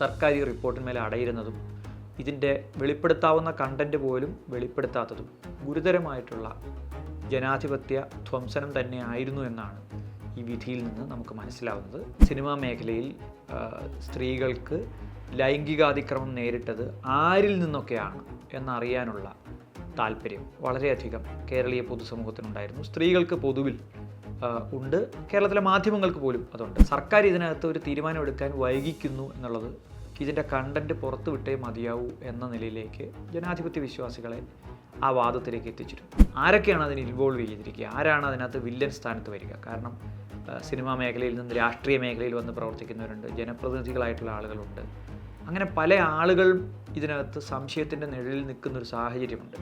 സർക്കാർ ഈ റിപ്പോർട്ടിന്മേൽ അടയിരുന്നതും ഇതിന്റെ വെളിപ്പെടുത്താവുന്ന കണ്ടന്റ് പോലും വെളിപ്പെടുത്താത്തതും ഗുരുതരമായിട്ടുള്ള ജനാധിപത്യ ധ്വംസനം തന്നെയായിരുന്നു എന്നാണ് ഈ വിധിയിൽ നിന്ന് നമുക്ക് മനസ്സിലാവുന്നത്. സിനിമാ മേഖലയിൽ സ്ത്രീകൾക്ക് ലൈംഗികാതിക്രമം നേരിട്ടത് ആരിൽ നിന്നൊക്കെയാണ് എന്നറിയാനുള്ള താല്പര്യം വളരെയധികം കേരളീയ പൊതുസമൂഹത്തിനുണ്ടായിരുന്നു. സ്ത്രീകൾക്ക് പൊതുവിൽ ഉണ്ട്. കേരളത്തിലെ മാധ്യമങ്ങൾക്ക് പോലും അതുണ്ട്. സർക്കാർ ഇതിനകത്ത് ഒരു തീരുമാനമെടുക്കാൻ വൈകിക്കുന്നു എന്നുള്ളത് ഇതിന്റെ കണ്ടന്റ് പുറത്തു വിട്ടേ മതിയാവൂ എന്ന നിലയിലേക്ക് ജനാധിപത്യ വിശ്വാസികളെ ആ വാദത്തിലേക്ക് എത്തിച്ചിരുന്നു ആരൊക്കെയാണ് അതിന് ഇൻവോൾവ് ചെയ്തിരിക്കുക? ആരാണ് അതിനകത്ത് വില്ലൻ സ്ഥാനത്ത് വരിക? കാരണം സിനിമാ മേഖലയിൽ നിന്ന് രാഷ്ട്രീയ മേഖലയിൽ വന്ന് പ്രവർത്തിക്കുന്നവരുണ്ട് ജനപ്രതിനിധികളായിട്ടുള്ള ആളുകളുണ്ട്. അങ്ങനെ പല ആളുകളും ഇതിനകത്ത് സംശയത്തിന്റെ നിഴലിൽ നിൽക്കുന്ന ഒരു സാഹചര്യമുണ്ട്.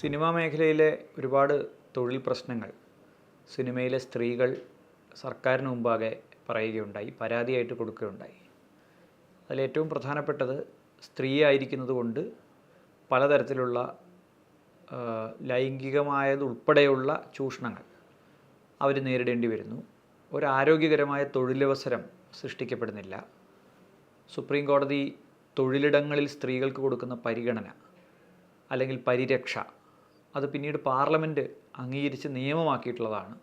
സിനിമാ മേഖലയിലെ ഒരുപാട് തൊഴിൽ പ്രശ്നങ്ങൾ സിനിമയിലെ സ്ത്രീകൾ സർക്കാരിന് മുമ്പാകെ പറയുകയുണ്ടായി പരാതിയായിട്ട് കൊടുക്കുകയുണ്ടായി. അതിലേറ്റവും പ്രധാനപ്പെട്ടത് സ്ത്രീ ആയിരിക്കുന്നത് കൊണ്ട് പലതരത്തിലുള്ള ലൈംഗികമായതുൾപ്പെടെയുള്ള ചൂഷണങ്ങൾ അവർ നേരിടേണ്ടി വരുന്നു. ഒരു ആരോഗ്യകരമായ തൊഴിലവസരം സൃഷ്ടിക്കപ്പെടുന്നില്ല. സുപ്രീം കോടതി തൊഴിലിടങ്ങളിൽ സ്ത്രീകൾക്ക് കൊടുക്കുന്ന പരിഗണന അല്ലെങ്കിൽ പരിരക്ഷ അത് പിന്നീട് പാർലമെന്റ് അംഗീകരിച്ച് നിയമമാക്കിയിട്ടുള്ളതാണ്.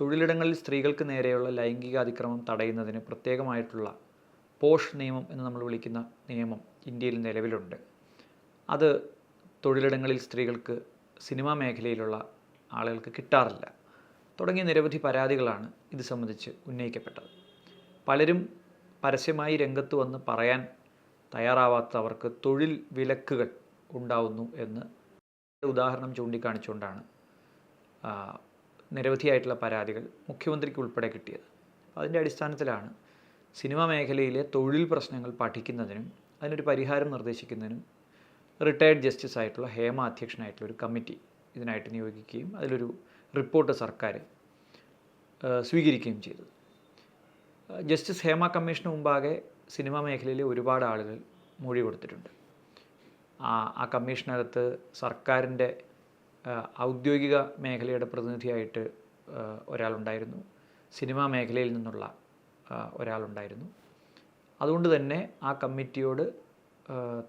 തൊഴിലിടങ്ങളിൽ സ്ത്രീകൾക്ക് നേരെയുള്ള ലൈംഗികാതിക്രമം തടയുന്നതിന് പ്രത്യേകമായിട്ടുള്ള പോഷ് നിയമം എന്ന് നമ്മൾ വിളിക്കുന്ന നിയമം ഇന്ത്യയിൽ നിലവിലുണ്ട്. അത് തൊഴിലിടങ്ങളിൽ സ്ത്രീകൾക്ക് സിനിമാ മേഖലയിലുള്ള ആളുകൾക്ക് കിട്ടാറില്ല. തുടങ്ങിയ നിരവധി പരാതികളാണ് ഇത് സംബന്ധിച്ച് ഉന്നയിക്കപ്പെട്ടത്. പലരും പരസ്യമായി രംഗത്ത് വന്ന് പറയാൻ തയ്യാറാവാത്തവർക്ക് തൊഴിൽ വിലക്കുകൾ ഉണ്ടാവുന്നു എന്ന് ഉദാഹരണം ചൂണ്ടിക്കാണിച്ചുകൊണ്ടാണ് നിരവധിയായിട്ടുള്ള പരാതികൾ മുഖ്യമന്ത്രിക്ക് ഉൾപ്പെടെ കിട്ടിയത് അതിന്റെ അടിസ്ഥാനത്തിലാണ് സിനിമാ മേഖലയിലെ തൊഴിൽ പ്രശ്നങ്ങൾ പഠിക്കുന്നതിനും അതിനൊരു പരിഹാരം നിർദ്ദേശിക്കുന്നതിനും റിട്ടയർഡ് ജസ്റ്റിസ് ആയിട്ടുള്ള ഹേമ അധ്യക്ഷനായിട്ടുള്ള ഒരു കമ്മിറ്റി ഇതിനായിട്ട് നിയോഗിക്കുകയും അതിലൊരു റിപ്പോർട്ട് സർക്കാർ സ്വീകരിക്കുകയും ചെയ്തത്. ജസ്റ്റിസ് ഹേമ കമ്മീഷന് മുമ്പാകെ സിനിമാ മേഖലയിലെ ഒരുപാട് ആളുകൾ മൊഴി കൊടുത്തിട്ടുണ്ട്. ആ കമ്മീഷനകത്ത് സർക്കാരിന്റെ ഔദ്യോഗിക മേഖലയുടെ പ്രതിനിധിയായിട്ട് ഒരാളുണ്ടായിരുന്നു. സിനിമാ മേഖലയിൽ നിന്നുള്ള ഒരാളുണ്ടായിരുന്നു. അതുകൊണ്ട് തന്നെ ആ കമ്മിറ്റിയോട്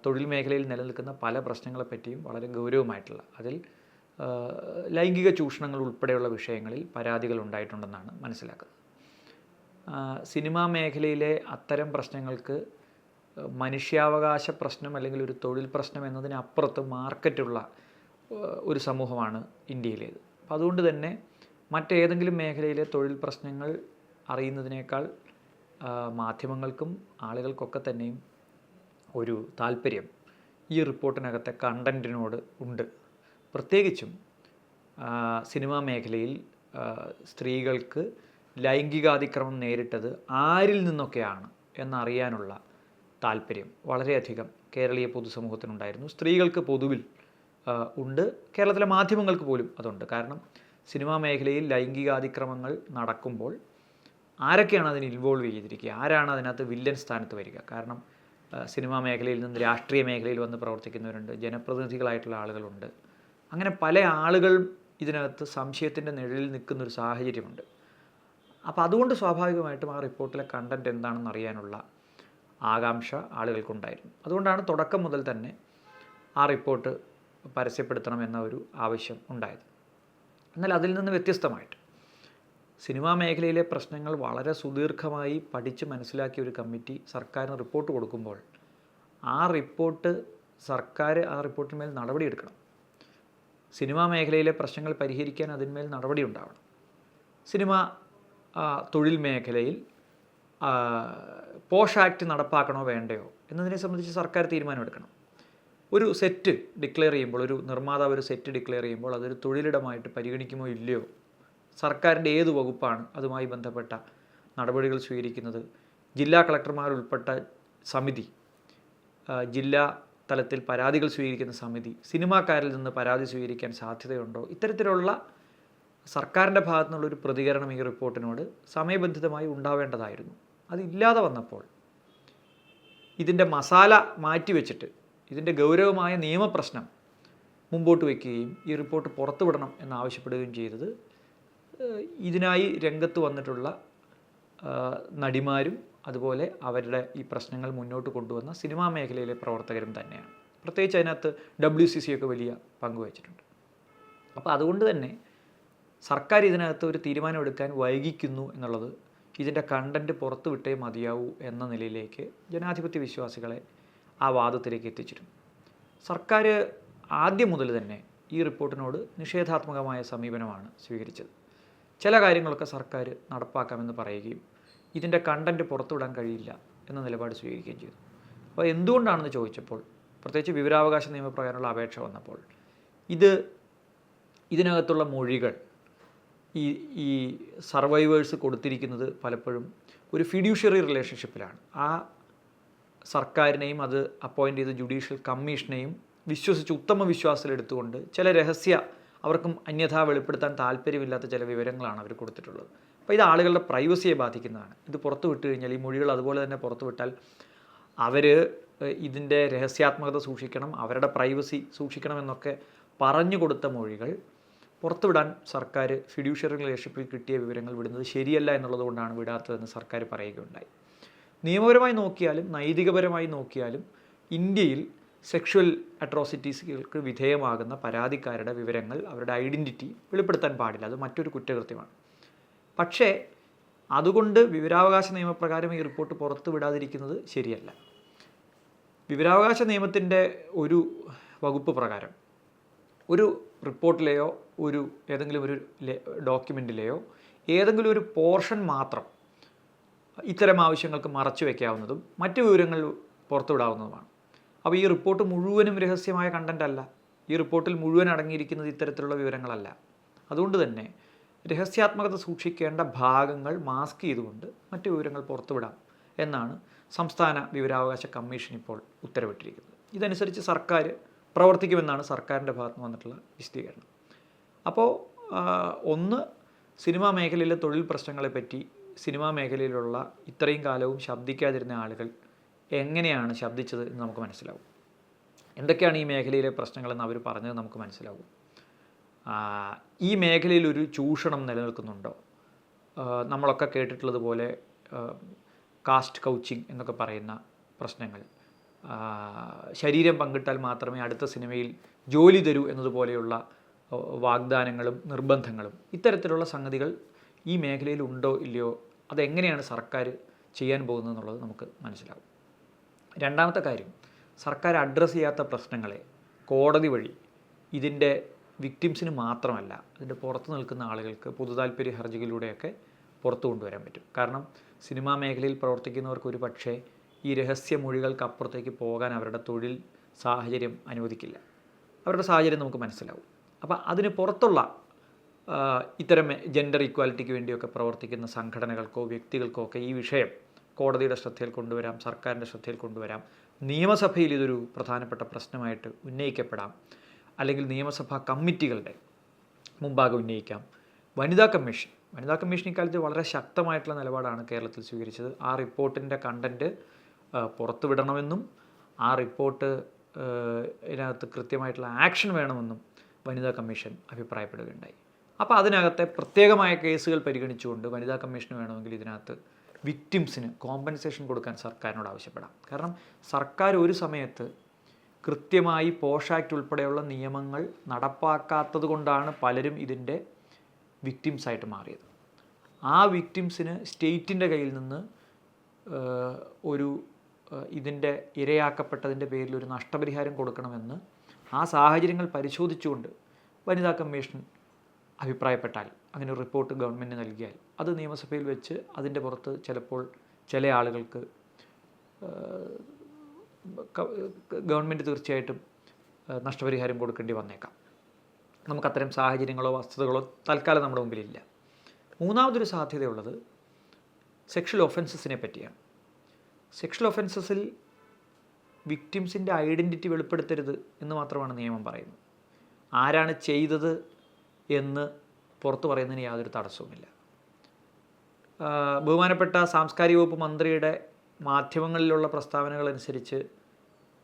തൊഴിൽ മേഖലയിൽ നിലനിൽക്കുന്ന പല പ്രശ്നങ്ങളെപ്പറ്റിയും വളരെ ഗൗരവമായിട്ടുള്ള അതിൽ ലൈംഗിക ചൂഷണങ്ങൾ ഉൾപ്പെടെയുള്ള വിഷയങ്ങളിൽ പരാതികൾ ഉണ്ടായിട്ടുണ്ടെന്നാണ് മനസ്സിലാക്കുന്നത്. സിനിമാ മേഖലയിലെ അത്തരം പ്രശ്നങ്ങൾക്ക് മനുഷ്യാവകാശ പ്രശ്നം അല്ലെങ്കിൽ ഒരു തൊഴിൽ പ്രശ്നം എന്നതിനപ്പുറത്ത് മാർക്കറ്റുള്ള ഒരു സമൂഹമാണ് ഇന്ത്യയിലേത്. അപ്പം അതുകൊണ്ട് തന്നെ മറ്റേതെങ്കിലും മേഖലയിലെ തൊഴിൽ പ്രശ്നങ്ങൾ അറിയുന്നതിനേക്കാൾ മാധ്യമങ്ങൾക്കും ആളുകൾക്കൊക്കെ തന്നെയും ഒരു താല്പര്യം ഈ റിപ്പോർട്ടിനകത്തെ കണ്ടന്റിനോട് ഉണ്ട്. പ്രത്യേകിച്ചും സിനിമാ മേഖലയിൽ സ്ത്രീകൾക്ക് ലൈംഗികാതിക്രമം നേരിട്ടത് ആരിൽ നിന്നൊക്കെയാണ് എന്നറിയാനുള്ള താല്പര്യം വളരെയധികം കേരളീയ പൊതുസമൂഹത്തിനുണ്ടായിരുന്നു. സ്ത്രീകൾക്ക് പൊതുവിൽ ഉണ്ട്. കേരളത്തിലെ മാധ്യമങ്ങൾക്ക് പോലും അതുണ്ട്. കാരണം സിനിമാ മേഖലയിൽ ലൈംഗികാതിക്രമങ്ങൾ നടക്കുമ്പോൾ ആരൊക്കെയാണ് അതിന് ഇൻവോൾവ് ചെയ്തിരിക്കുക? ആരാണ് അതിനകത്ത് വില്ലൻ സ്ഥാനത്ത് വരിക? കാരണം സിനിമാ മേഖലയിൽ നിന്ന് രാഷ്ട്രീയ മേഖലയിൽ വന്ന് പ്രവർത്തിക്കുന്നവരുണ്ട്. ജനപ്രതിനിധികളായിട്ടുള്ള ആളുകളുണ്ട്. അങ്ങനെ പല ആളുകൾ ഇതിനകത്ത് സംശയത്തിന്റെ നിഴലിൽ നിൽക്കുന്നൊരു സാഹചര്യമുണ്ട്. അപ്പോൾ അതുകൊണ്ട് സ്വാഭാവികമായിട്ടും ആ റിപ്പോർട്ടിലെ കണ്ടന്റ് എന്താണെന്ന് അറിയാനുള്ള ആകാംക്ഷ ആളുകൾക്കുണ്ടായിരുന്നു. അതുകൊണ്ടാണ് തുടക്കം മുതൽ തന്നെ ആ റിപ്പോർട്ട് പരസ്യപ്പെടുത്തണം എന്ന ഒരു ആവശ്യം ഉണ്ടായത്. എന്നാൽ അതിൽ നിന്ന് വ്യത്യസ്തമായിട്ട് സിനിമാ മേഖലയിലെ പ്രശ്നങ്ങൾ വളരെ സുദീർഘമായി പഠിച്ച് മനസ്സിലാക്കിയ ഒരു കമ്മിറ്റി സർക്കാരിന് റിപ്പോർട്ട് കൊടുക്കുമ്പോൾ ആ റിപ്പോർട്ട് സർക്കാർ ആ റിപ്പോർട്ടിന്മേൽ നടപടിയെടുക്കണം. സിനിമാ മേഖലയിലെ പ്രശ്നങ്ങൾ പരിഹരിക്കാൻ അതിന്മേൽ നടപടി ഉണ്ടാവണം. സിനിമ തൊഴിൽ മേഖലയിൽ പോഷ് ആക്ട് നടപ്പാക്കണോ വേണ്ടയോ എന്നതിനെ സംബന്ധിച്ച് സർക്കാർ തീരുമാനമെടുക്കണം. ഒരു സെറ്റ് ഡിക്ലെയർ ചെയ്യുമ്പോൾ ഒരു നിർമ്മാതാവ് ഒരു സെറ്റ് ഡിക്ലെയർ ചെയ്യുമ്പോൾ അതൊരു തൊഴിലിടമായിട്ട് പരിഗണിക്കുമോ ഇല്ലയോ? സർക്കാരിന്റെ ഏത് വകുപ്പാണ് അതുമായി ബന്ധപ്പെട്ട നടപടികൾ സ്വീകരിക്കുന്നത്? ജില്ലാ കളക്ടർമാരുൾപ്പെട്ട സമിതി ജില്ലാ തലത്തിൽ പരാതികൾ സ്വീകരിക്കുന്ന സമിതി സിനിമാക്കാരിൽ നിന്ന് പരാതി സ്വീകരിക്കാൻ സാധ്യതയുണ്ടോ? ഇത്തരത്തിലുള്ള സർക്കാരിന്റെ ഭാഗത്തു നിന്നുള്ളൊരു പ്രതികരണം ഈ റിപ്പോർട്ടിനോട് സമയബന്ധിതമായി ഉണ്ടാവേണ്ടതായിരുന്നു. അതില്ലാതെ വന്നപ്പോൾ ഇതിന്റെ മസാല മാറ്റിവെച്ചിട്ട് ഇതിന്റെ ഗൗരവമായ നിയമപ്രശ്നം മുമ്പോട്ട് വയ്ക്കുകയും ഈ റിപ്പോർട്ട് പുറത്തുവിടണം എന്നാവശ്യപ്പെടുകയും ചെയ്തത് ഇതിനായി രംഗത്ത് വന്നിട്ടുള്ള നടിമാരും അതുപോലെ അവരുടെ ഈ പ്രശ്നങ്ങൾ മുന്നോട്ട് കൊണ്ടുവന്ന സിനിമാ മേഖലയിലെ പ്രവർത്തകരും തന്നെയാണ്. പ്രത്യേകിച്ച് അതിനകത്ത് ഡബ്ല്യു സി സി ഒക്കെ വലിയ പങ്കുവച്ചിട്ടുണ്ട് അപ്പോൾ അതുകൊണ്ട് തന്നെ സർക്കാർ ഇതിനകത്ത് ഒരു തീരുമാനമെടുക്കാൻ വൈകിക്കുന്നു എന്നുള്ളത് ഇതിന്റെ കണ്ടന്റ് പുറത്തുവിട്ടേ മതിയാവൂ എന്ന നിലയിലേക്ക് ജനാധിപത്യ വിശ്വാസികളെ ആ വാദത്തിലേക്ക് എത്തിച്ചിരുന്നു. സർക്കാർ ആദ്യം മുതൽ തന്നെ ഈ റിപ്പോർട്ടിനോട് നിഷേധാത്മകമായ സമീപനമാണ് സ്വീകരിച്ചത്. ചില കാര്യങ്ങളൊക്കെ സർക്കാർ നടപ്പാക്കാമെന്ന് പറയുകയും ഇതിന്റെ കണ്ടന്റ് പുറത്തുവിടാൻ കഴിയില്ല എന്ന നിലപാട് സ്വീകരിക്കുകയും ചെയ്തു. അപ്പോൾ എന്തുകൊണ്ടാണെന്ന് ചോദിച്ചപ്പോൾ പ്രത്യേകിച്ച് വിവരാവകാശ നിയമപ്രകാരമുള്ള അപേക്ഷ വന്നപ്പോൾ ഇത് ഇതിനകത്തുള്ള മൊഴികൾ ഈ ഈ സർവൈവേഴ്സ് കൊടുത്തിരിക്കുന്നത് പലപ്പോഴും ഒരു ഫിഡ്യൂഷ്യറി റിലേഷൻഷിപ്പിലാണ് ആ സർക്കാരിനെയും അത് അപ്പോയിന്റ് ചെയ്ത ജുഡീഷ്യൽ കമ്മീഷനെയും വിശ്വസിച്ച് ഉത്തമ വിശ്വാസത്തിലെടുത്തുകൊണ്ട് ചില രഹസ്യ അവർക്കും അന്യഥാ വെളിപ്പെടുത്താൻ താല്പര്യമില്ലാത്ത ചില വിവരങ്ങളാണ് അവർ കൊടുത്തിട്ടുള്ളത്. അപ്പോൾ ഇത് ആളുകളുടെ പ്രൈവസിയെ ബാധിക്കുന്നതാണ്. ഇത് പുറത്തു വിട്ട് കഴിഞ്ഞാൽ ഈ മൊഴികൾ അതുപോലെ തന്നെ പുറത്തു വിട്ടാൽ അവർ ഇതിന്റെ രഹസ്യാത്മകത സൂക്ഷിക്കണം അവരുടെ പ്രൈവസി സൂക്ഷിക്കണം എന്നൊക്കെ പറഞ്ഞു കൊടുത്ത മൊഴികൾ പുറത്തുവിടാൻ സർക്കാർ ഫിഡ്യൂഷ്യറി റിലേഷൻഷിപ്പിൽ കിട്ടിയ വിവരങ്ങൾ വിടുന്നത് ശരിയല്ല എന്നുള്ളതുകൊണ്ടാണ് വിടാത്തതെന്ന് സർക്കാർ പറയുകയുണ്ടായി. നിയമപരമായി നോക്കിയാലും നൈതികപരമായി നോക്കിയാലും ഇന്ത്യയിൽ സെക്ഷുവൽ അട്രോസിറ്റീസുകൾക്ക് വിധേയമാകുന്ന പരാതിക്കാരുടെ വിവരങ്ങൾ അവരുടെ ഐഡന്റിറ്റി വെളിപ്പെടുത്താൻ പാടില്ല. അത് മറ്റൊരു കുറ്റകൃത്യമാണ്. പക്ഷേ അതുകൊണ്ട് വിവരാവകാശ നിയമപ്രകാരം ഈ റിപ്പോർട്ട് പുറത്തു വിടാതിരിക്കുന്നത് ശരിയല്ല. വിവരാവകാശ നിയമത്തിന്റെ ഒരു വകുപ്പ് പ്രകാരം ഒരു റിപ്പോർട്ടിലെയോ ഒരു ഏതെങ്കിലും ഒരു ഡോക്യുമെന്റിലെയോ ഏതെങ്കിലും ഒരു പോർഷൻ മാത്രം ഇത്തരം ആവശ്യങ്ങൾക്ക് മറച്ചു വയ്ക്കാവുന്നതും മറ്റ് വിവരങ്ങൾ പുറത്തുവിടാവുന്നതുമാണ്. അപ്പോൾ ഈ റിപ്പോർട്ട് മുഴുവനും രഹസ്യമായ കണ്ടന്റ് അല്ല. ഈ റിപ്പോർട്ടിൽ മുഴുവൻ അടങ്ങിയിരിക്കുന്നത് ഇത്തരത്തിലുള്ള വിവരങ്ങളല്ല. അതുകൊണ്ട് തന്നെ രഹസ്യാത്മകത സൂക്ഷിക്കേണ്ട ഭാഗങ്ങൾ മാസ്ക് ചെയ്തുകൊണ്ട് മറ്റ് വിവരങ്ങൾ പുറത്തുവിടാം എന്നാണ് സംസ്ഥാന വിവരാവകാശ കമ്മീഷൻ ഇപ്പോൾ ഉത്തരവിട്ടിരിക്കുന്നത്. ഇതനുസരിച്ച് സർക്കാർ പ്രവർത്തിക്കുമെന്നാണ് സർക്കാരിന്റെ ഭാഗത്ത് വന്നിട്ടുള്ള വിശദീകരണം. അപ്പോൾ ഒന്ന് സിനിമാ മേഖലയിലെ തൊഴിൽ പ്രശ്നങ്ങളെപ്പറ്റി സിനിമാ മേഖലയിലുള്ള ഇത്രയും കാലവും ശബ്ദിക്കാതിരുന്ന ആളുകൾ എങ്ങനെയാണ് ശബ്ദിച്ചത് എന്ന് നമുക്ക് മനസ്സിലാവും. എന്തൊക്കെയാണ് ഈ മേഖലയിലെ പ്രശ്നങ്ങളെന്ന് അവർ പറഞ്ഞത് നമുക്ക് മനസ്സിലാവും. ഈ മേഖലയിൽ ഒരു ചൂഷണം നിലനിൽക്കുന്നുണ്ടോ? നമ്മളൊക്കെ കേട്ടിട്ടുള്ളത് പോലെ കാസ്റ്റ് കൗച്ചിങ് എന്നൊക്കെ പറയുന്ന പ്രശ്നങ്ങൾ. ശരീരം പങ്കിട്ടാൽ മാത്രമേ അടുത്ത സിനിമയിൽ ജോലി തരൂ എന്നതുപോലെയുള്ള വാഗ്ദാനങ്ങളും നിർബന്ധങ്ങളും ഇത്തരത്തിലുള്ള സംഗതികൾ ഈ മേഖലയിൽ ഉണ്ടോ ഇല്ലയോ അതെങ്ങനെയാണ് സർക്കാർ ചെയ്യാൻ പോകുന്നത് എന്നുള്ളത് നമുക്ക് മനസ്സിലാവും. രണ്ടാമത്തെ കാര്യം സർക്കാർ അഡ്രസ്സ് ചെയ്യാത്ത പ്രശ്നങ്ങളെ കോടതി വഴി ഇതിന്റെ വിക്ടിംസിന് മാത്രമല്ല അതിന്റെ പുറത്ത് നിൽക്കുന്ന ആളുകൾക്ക് പൊതുതാൽപര്യ ഹർജികളിലൂടെയൊക്കെ പുറത്തു കൊണ്ടുവരാൻ പറ്റും. കാരണം സിനിമാ മേഖലയിൽ പ്രവർത്തിക്കുന്നവർക്ക് ഒരു പക്ഷേ ഈ രഹസ്യ മൊഴികൾക്ക് അപ്പുറത്തേക്ക് പോകാൻ അവരുടെ തൊഴിൽ സാഹചര്യം അനുവദിക്കില്ല. അവരുടെ സാഹചര്യം നമുക്ക് മനസ്സിലാവും. അപ്പോൾ അതിന് പുറത്തുള്ള ഇത്തരം ജെൻഡർ ഇക്വാലിറ്റിക്ക് വേണ്ടിയൊക്കെ പ്രവർത്തിക്കുന്ന സംഘടനകൾക്കോ വ്യക്തികൾക്കോ ഒക്കെ ഈ വിഷയം കോടതിയുടെ ശ്രദ്ധയിൽ കൊണ്ടുവരാം സർക്കാരിന്റെ ശ്രദ്ധയിൽ കൊണ്ടുവരാം. നിയമസഭയിൽ ഇതൊരു പ്രധാനപ്പെട്ട പ്രശ്നമായിട്ട് ഉന്നയിക്കപ്പെടാം. അല്ലെങ്കിൽ നിയമസഭാ കമ്മിറ്റികളുടെ മുമ്പാകെ ഉന്നയിക്കാം. വനിതാ കമ്മീഷൻ. വനിതാ കമ്മീഷൻ ഇക്കാലത്ത് വളരെ ശക്തമായിട്ടുള്ള നിലപാടാണ് കേരളത്തിൽ സ്വീകരിച്ചത്. ആ റിപ്പോർട്ടിന്റെ കണ്ടന്റ് പുറത്തുവിടണമെന്നും ആ റിപ്പോർട്ട് ഇതിനകത്ത് കൃത്യമായിട്ടുള്ള ആക്ഷൻ വേണമെന്നും വനിതാ കമ്മീഷൻ അഭിപ്രായപ്പെടുകയുണ്ടായി. അപ്പോൾ അതിനകത്തെ പ്രത്യേകമായ കേസുകൾ പരിഗണിച്ചുകൊണ്ട് വനിതാ കമ്മീഷന് വേണമെങ്കിൽ ഇതിനകത്ത് വിക്ടിംസിന് കോമ്പൻസേഷൻ കൊടുക്കാൻ സർക്കാരിനോട് ആവശ്യപ്പെടാം. കാരണം സർക്കാർ ഒരു സമയത്ത് കൃത്യമായി പോഷ് ആക്ട് ഉൾപ്പെടെയുള്ള നിയമങ്ങൾ നടപ്പാക്കാത്തത് കൊണ്ടാണ് പലരും ഇതിന്റെ വിക്ടിംസ് ആയിട്ട് മാറിയത്. ആ വിക്ടിംസിന് സ്റ്റേറ്റിന്റെ കയ്യിൽ നിന്ന് ഒരു ഇതിന്റെ ഇരയാക്കപ്പെട്ടതിന്റെ പേരിൽ ഒരു നഷ്ടപരിഹാരം കൊടുക്കണമെന്ന് ആ സാഹചര്യങ്ങൾ പരിശോധിച്ചുകൊണ്ട് വനിതാ കമ്മീഷൻ അഭിപ്രായപ്പെട്ടാൽ അങ്ങനെ ഒരു റിപ്പോർട്ട് ഗവൺമെന്റ് നൽകിയാൽ അത് നിയമസഭയിൽ വെച്ച് അതിന്റെ പുറത്ത് ചിലപ്പോൾ ചില ആളുകൾക്ക് ഗവൺമെന്റ് തീർച്ചയായിട്ടും നഷ്ടപരിഹാരം കൊടുക്കേണ്ടി വന്നേക്കാം. നമുക്ക് അത്തരം സാഹചര്യങ്ങളോ വസ്തുതകളോ തൽക്കാലം നമ്മുടെ മുമ്പിലില്ല. മൂന്നാമതൊരു സാധ്യതയുള്ളത് സെക്ഷൽ ഒഫൻസസിനെ പറ്റിയാണ്. സെക്ഷൽ ഒഫൻസസിൽ വിക്ടിംസിന്റെ ഐഡന്റിറ്റി വെളിപ്പെടുത്തരുത് എന്ന് മാത്രമാണ് നിയമം പറയുന്നത്. ആരാണ് ചെയ്തത് എന്ന് പുറത്തു പറയുന്നതിന് യാതൊരു തടസ്സവുമില്ല. ബഹുമാനപ്പെട്ട സാംസ്കാരിക വകുപ്പ് മന്ത്രിയുടെ മാധ്യമങ്ങളിലുള്ള പ്രസ്താവനകൾ അനുസരിച്ച്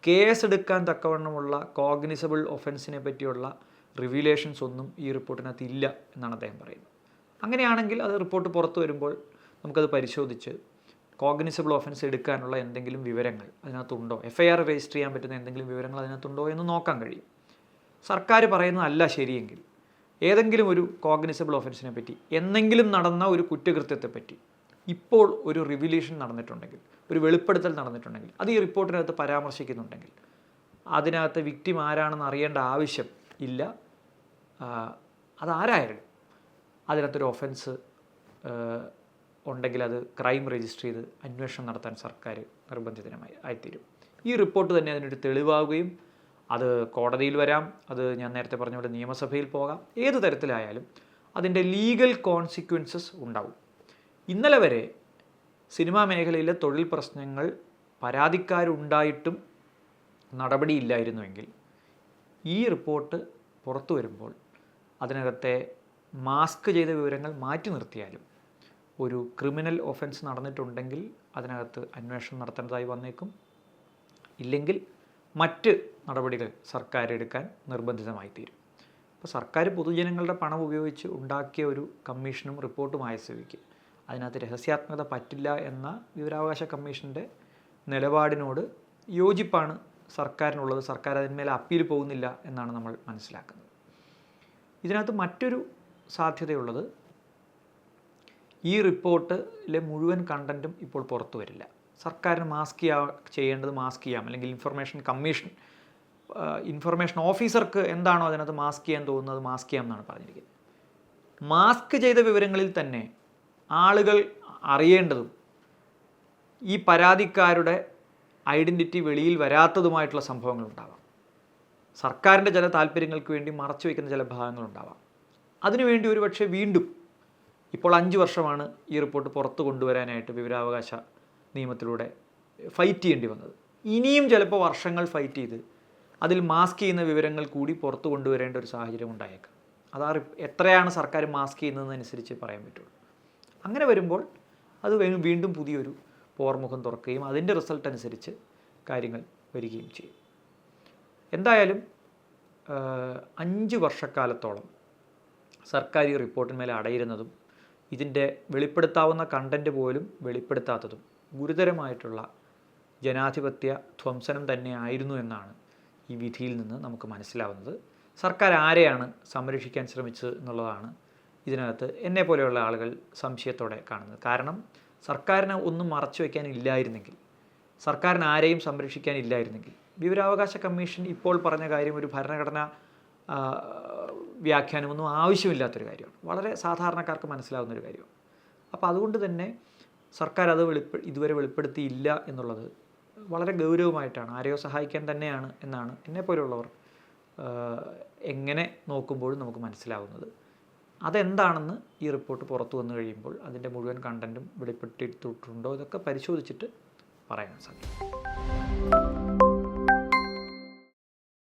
കേസെടുക്കാൻ തക്കവണ്ണമുള്ള കോഗ്നിസബിൾ ഒഫൻസിനെ പറ്റിയുള്ള റിവീലേഷൻസ് ഒന്നും ഈ റിപ്പോർട്ടിനകത്ത് ഇല്ല എന്നാണ് അദ്ദേഹം പറയുന്നത്. അങ്ങനെയാണെങ്കിൽ അത് റിപ്പോർട്ട് പുറത്തു വരുമ്പോൾ നമുക്കത് പരിശോധിച്ച് കോഗ്നിസബിൾ ഓഫൻസ് എടുക്കാനുള്ള എന്തെങ്കിലും വിവരങ്ങൾ അതിനകത്തുണ്ടോ? എഫ് ഐ ആർ രജിസ്റ്റർ ചെയ്യാൻ പറ്റുന്ന എന്തെങ്കിലും വിവരങ്ങൾ അതിനകത്തുണ്ടോ എന്ന് നോക്കാൻ കഴിയും. സർക്കാർ പറയുന്നതല്ല ശരിയെങ്കിൽ ഏതെങ്കിലും ഒരു കോഗ്നിസബിൾ ഓഫൻസിനെ പറ്റി എന്നെങ്കിലും നടന്ന ഒരു കുറ്റകൃത്യത്തെ പറ്റി ഇപ്പോൾ ഒരു റിവല്യൂഷൻ നടന്നിട്ടുണ്ടെങ്കിൽ ഒരു വെളിപ്പെടുത്തൽ നടന്നിട്ടുണ്ടെങ്കിൽ അത് ഈ റിപ്പോർട്ടിനകത്ത് പരാമർശിക്കുന്നുണ്ടെങ്കിൽ അതിനകത്ത് വിക്ടിം ആരാണെന്ന് അറിയേണ്ട ആവശ്യം ഇല്ല. അതാരായാലും അതിനകത്തൊരു ഒഫൻസ് ഉണ്ടെങ്കിൽ അത് ക്രൈം രജിസ്റ്റർ ചെയ്ത് അന്വേഷണം നടത്താൻ സർക്കാർ നിർബന്ധിതമായി ആയിത്തീരും. ഈ റിപ്പോർട്ട് തന്നെ അതിനൊരു തെളിവാകുകയും അത് കോടതിയിൽ വരാം അത് ഞാൻ നേരത്തെ പറഞ്ഞ പോലെ നിയമസഭയിൽ പോകാം ഏത് തരത്തിലായാലും അതിന്റെ ലീഗൽ കോൺസിക്വൻസസ് ഉണ്ടാവും. ഇന്നലെ വരെ സിനിമാ മേഖലയിലെ തൊഴിൽ പ്രശ്നങ്ങൾ പരാതിക്കാരുണ്ടായിട്ടും നടപടിയില്ലായിരുന്നുവെങ്കിൽ ഈ റിപ്പോർട്ട് പുറത്തു വരുമ്പോൾ അതിനകത്തെ മാസ്ക് ചെയ്ത വിവരങ്ങൾ മാറ്റി നിർത്തിയാലും ഒരു ക്രിമിനൽ ഒഫൻസ് നടന്നിട്ടുണ്ടെങ്കിൽ അതിനകത്ത് അന്വേഷണം നടത്തേണ്ടതായി വന്നേക്കും. ഇല്ലെങ്കിൽ മറ്റ് നടപടികൾ സർക്കാർ എടുക്കാൻ നിർബന്ധിതമായി തീരും അപ്പോൾ സർക്കാർ പൊതുജനങ്ങളുടെ പണം ഉപയോഗിച്ച് ഉണ്ടാക്കിയ ഒരു കമ്മീഷനും റിപ്പോർട്ടുമായ സ്ഥിതിക്ക് അതിനകത്ത് രഹസ്യാത്മകത പറ്റില്ല എന്ന വിവരാവകാശ കമ്മീഷന്റെ നിലപാടിനോട് യോജിപ്പാണ് സർക്കാരിനുള്ളത്. സർക്കാർ അതിന്മേൽ അപ്പീൽ പോകുന്നില്ല എന്നാണ് നമ്മൾ മനസ്സിലാക്കുന്നത്. ഇതിനകത്ത് മറ്റൊരു സാധ്യതയുള്ളത് ഈ റിപ്പോർട്ടിലെ മുഴുവൻ കണ്ടന്റും ഇപ്പോൾ പുറത്തു വരില്ല. സർക്കാരിന് മാസ്ക് ചെയ്യാ ചെയ്യേണ്ടത് മാസ്ക് ചെയ്യാം. അല്ലെങ്കിൽ ഇൻഫർമേഷൻ കമ്മീഷൻ ഇൻഫർമേഷൻ ഓഫീസർക്ക് എന്താണോ അതിനകത്ത് മാസ്ക് ചെയ്യാൻ തോന്നുന്നത് മാസ്ക് ചെയ്യാം എന്നാണ് പറഞ്ഞിരിക്കുന്നത്. മാസ്ക് ചെയ്ത വിവരങ്ങളിൽ തന്നെ ആളുകൾ അറിയേണ്ടതും ഈ പരാതിക്കാരുടെ ഐഡന്റിറ്റി വെളിയിൽ വരാത്തതുമായിട്ടുള്ള സംഭവങ്ങളുണ്ടാവാം സർക്കാരിന്റെ ചില താല്പര്യങ്ങൾക്ക് വേണ്ടി മറച്ചു വയ്ക്കുന്ന ചില ഭാഗങ്ങളുണ്ടാവാം അതിനുവേണ്ടി ഒരുപക്ഷെ വീണ്ടും ഇപ്പോൾ അഞ്ച് വർഷമാണ് ഈ റിപ്പോർട്ട് പുറത്തു കൊണ്ടുവരാനായിട്ട് വിവരാവകാശ നിയമത്തിലൂടെ ഫൈറ്റ് ചെയ്യേണ്ടി വന്നത്. ഇനിയും ചിലപ്പോൾ വർഷങ്ങൾ ഫൈറ്റ് ചെയ്ത് അതിൽ മാസ്ക് ചെയ്യുന്ന വിവരങ്ങൾ കൂടി പുറത്തു കൊണ്ടുവരേണ്ട ഒരു സാഹചര്യം ഉണ്ടായേക്കാം. അതാ എത്രയാണ് സർക്കാർ മാസ്ക് ചെയ്യുന്നതനുസരിച്ച് പറയാൻ പറ്റുള്ളൂ. അങ്ങനെ വരുമ്പോൾ അത് വീണ്ടും പുതിയൊരു പോർമുഖം തുറക്കുകയും അതിന്റെ റിസൾട്ട് അനുസരിച്ച് കാര്യങ്ങൾ വരികയും ചെയ്യും. എന്തായാലും അഞ്ച് വർഷക്കാലത്തോളം സർക്കാർ ഈ റിപ്പോർട്ടിന്മേൽ അടയിരുന്നതും ഇതിന്റെ വെളിപ്പെടുത്താവുന്ന കണ്ടന്റ് പോലും വെളിപ്പെടുത്താത്തതും ഗുരുതരമായിട്ടുള്ള ജനാധിപത്യ ധ്വംസനം തന്നെയായിരുന്നു എന്നാണ് ഈ വിധിയിൽ നിന്ന് നമുക്ക് മനസ്സിലാവുന്നത്. സർക്കാർ ആരെയാണ് സംരക്ഷിക്കാൻ ശ്രമിച്ചത് എന്നുള്ളതാണ് ഇതിനകത്ത് എന്നെ പോലെയുള്ള ആളുകൾ സംശയത്തോടെ കാണുന്നത്. കാരണം സർക്കാരിന് ഒന്നും മറച്ചു വയ്ക്കാനില്ലായിരുന്നെങ്കിൽ സർക്കാരിന് ആരെയും സംരക്ഷിക്കാനില്ലായിരുന്നെങ്കിൽ വിവരാവകാശ കമ്മീഷൻ ഇപ്പോൾ പറഞ്ഞ കാര്യം ഒരു ഭരണഘടന വ്യാഖ്യാനമൊന്നും ആവശ്യമില്ലാത്തൊരു കാര്യമാണ്. വളരെ സാധാരണക്കാർക്ക് മനസ്സിലാവുന്ന ഒരു കാര്യമാണ്. അപ്പോൾ അതുകൊണ്ട് തന്നെ സർക്കാർ അത് വെളിപ്പെ ഇതുവരെ വെളിപ്പെടുത്തിയില്ല എന്നുള്ളത് വളരെ ഗൗരവമായിട്ടാണ് ആരെയോ സഹായിക്കാൻ തന്നെയാണ് എന്നാണ് എന്നെപ്പോലുള്ളവർ എങ്ങനെ നോക്കുമ്പോഴും നമുക്ക് മനസ്സിലാവുന്നത്. അതെന്താണെന്ന് ഈ റിപ്പോർട്ട് പുറത്തു വന്നു കഴിയുമ്പോൾ അതിന്റെ മുഴുവൻ കണ്ടന്റും വെളിപ്പെടുത്തിയിട്ടുണ്ടോ ഇതൊക്കെ പരിശോധിച്ചിട്ട് പറയാൻ സാധിക്കും.